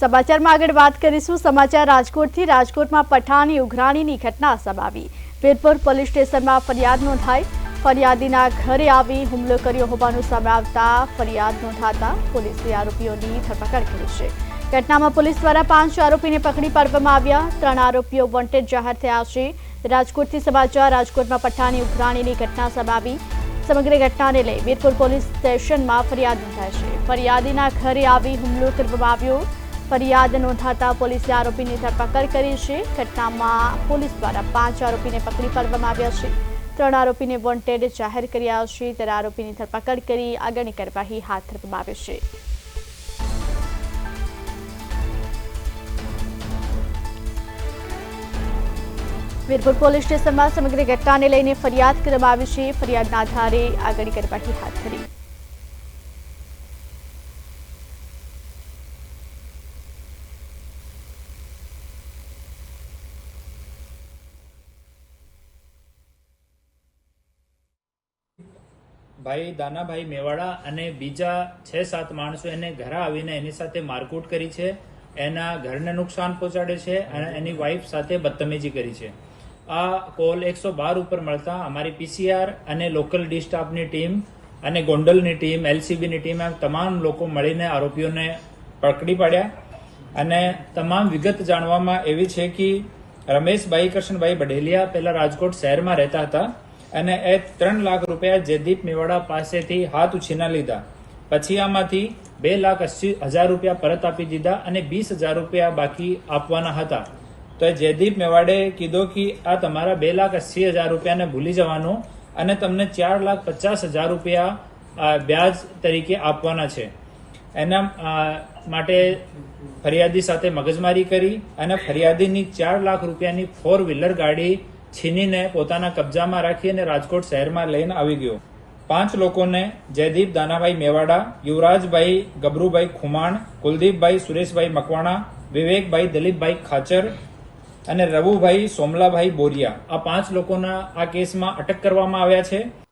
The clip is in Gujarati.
સમાચારમાં આગળ વાત કરીશું. સમાચાર રાજકોટથી. રાજકોટમાં પઠાણી ઉઘરાણીની ઘટના સમાવી. વીરપુર પોલીસ સ્ટેશનમાં ફરિયાદ નોંધાઈ. ફરિયાદીના ઘરે આવી હુમલો કર્યો હોવાનું સામે આવતા ફરિયાદ નોંધાતા પોલીસે આરોપીઓની ધરપકડ કરી છે. ઘટનામાં પોલીસ દ્વારા પાંચ આરોપીને પકડી પાડવામાં આવ્યા. ત્રણ આરોપીઓ વોન્ટેડ જાહેર થયા છે. રાજકોટથી સમાચાર, રાજકોટમાં પઠાણી ઉઘરાણીની ઘટના સમાવી. સમગ્ર ઘટનાને લઈ વીરપુર પોલીસ સ્ટેશનમાં ફરિયાદ નોંધાઈ છે. ફરિયાદીના ઘરે આવી હુમલો કરવામાં આવ્યો. ફરિયાદ નોંધાતા પોલીસે આરોપીની ધરપકડ કરી છે. ઘટનામાં પોલીસ દ્વારા પાંચ આરોપીને પકડી પાડવામાં આવ્યા છે. ત્રણ આરોપીને વોન્ટેડ જાહેર કર્યા છે. ત્યારે આરોપીની ધરપકડ કરી આગળની કાર્યવાહી હાથ ધરવામાં આવી છે. વીરપુર પોલીસ સ્ટેશનમાં સમગ્ર ઘટનાને લઈને ફરિયાદ કરવામાં આવી છે. ફરિયાદના આધારે આગળની કાર્યવાહી હાથ ધરી. ભાઈ, દાનાભાઈ મેવાડા અને બીજા છ, સાત માણસો એને ઘરે આવીને એની સાથે મારકૂટ કરી છે. એના ઘરને નુકસાન પહોંચાડે છે અને એની વાઈફ સાથે બદતમીજી કરી છે. આ કોલ એકસો બાર ઉપર મળતા અમારી પીસીઆર અને લોકલ ડિસ્ટાફની ટીમ અને ગોંડલની ટીમ એલસીબીની ટીમ આ તમામ લોકો મળીને આરોપીઓને પકડી પાડ્યા. અને તમામ વિગત જાણવામાં એવી છે કે રમેશભાઈ કૃષ્ણભાઈ બઢેલિયા પહેલા રાજકોટ શહેરમાં રહેતા હતા. અને એ ત્રણ લાખ રૂપિયા જયદીપ મેવાડા પાસેથી હાથ ઉછીના લીધા. પછી આમાંથી બે લાખ અસી હજાર રૂપિયા પરત આપી દીધા અને વીસ હજાર રૂપિયા બાકી આપવાના હતા. તો એ જયદીપ મેવાડે કીધો કે આ તમારા બે લાખ અસી હજાર રૂપિયાને ભૂલી જવાનું અને તમને ચાર લાખ પચાસ હજાર રૂપિયા વ્યાજ તરીકે આપવાના છે. એના માટે ફરિયાદી સાથે મગજમારી કરી અને ફરિયાદીની ચાર લાખ રૂપિયાની ફોર વ્હીલર ગાડી છીનીને પોતાના કબજામાં રાખી અને રાજકોટ શહેરમાં લઈને આવી ગયો. પાંચ લોકોને જયદીપ, દાનાભાઈ મેવાડા, યુવરાજભાઈ ગબરુભાઈ ખુમાણ, કુલદીપભાઈ સુરેશભાઈ મકવાણા, વિવેકભાઈ દિલીપભાઈ ખાચર અને રવુભાઈ સોમલાભાઈ બોરિયા આ પાંચ લોકોના આ કેસમાં અટક કરવામાં આવ્યા છે.